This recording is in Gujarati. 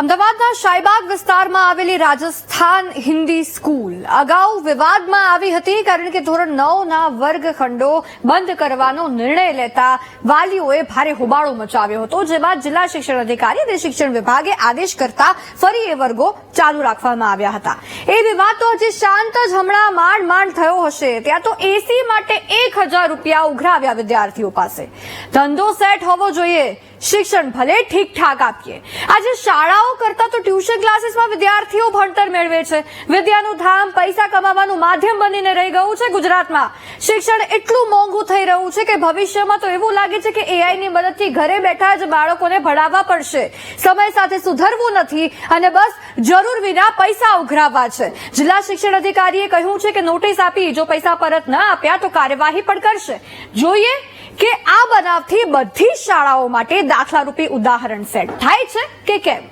અમદાવાદના શાહીબાગ વિસ્તારમાં આવેલી રાજસ્થાન હિન્દી સ્કૂલ. અગાઉ વિવાદમાં આવી હતી કારણ કે ધોરણ નવના વર્ગખંડો બંધ કરવાનો નિર્ણય લેતા વાલીઓએ ભારે હોબાળો મચાવ્યો હતો જેમાં જિલ્લા શિક્ષણ અધિકારી અને શિક્ષણ વિભાગે આદેશ કરતા ફરી એ વર્ગો ચાલુ રાખવામાં આવ્યા હતા. એ વિવાદ તો હજી શાંત જ હમણાં માંડ માંડ થયો હશે. ત્યાં તો એસી માટે એક હજાર રૂપિયા ઉઘરાવ્યા વિદ્યાર્થીઓ પાસે. ધંધો સેટ હોવો જોઈએ. શિક્ષણ ભલે ઠીક ઠાક આપીએ. આજે શાળાઓ કરતા તો ટ્યુશન ક્લાસીસમાં વિદ્યાર્થીઓ ભણતર મેળવે છે. વિદ્યાનું ધામ, પૈસા કમાવાનું માધ્યમ બનીને રહી ગયું છે ગુજરાતમાં. શિક્ષણ એટલું મોંઘું થઈ રહ્યું છે કે ભવિષ્યમાં તો એવું લાગે છે કે એઆઈ ની મદદથી ઘરે બેઠા જ બાળકોને ભણાવવા પડશે. સમય સાથે સુધરવું નથી અને બસ જરૂર વિના પૈસા ઉઘરાવવા છે. જિલ્લા શિક્ષણ અધિકારીએ કહ્યું છે કે નોટિસ આપી જો પૈસા પરત ન આપ્યા તો કાર્યવાહી પણ કરશે. જોઈએ કે આ બનાવથી બધી શાળાઓ માટે દાખલા રૂપી ઉદાહરણ સેટ થાય છે કે કેમ?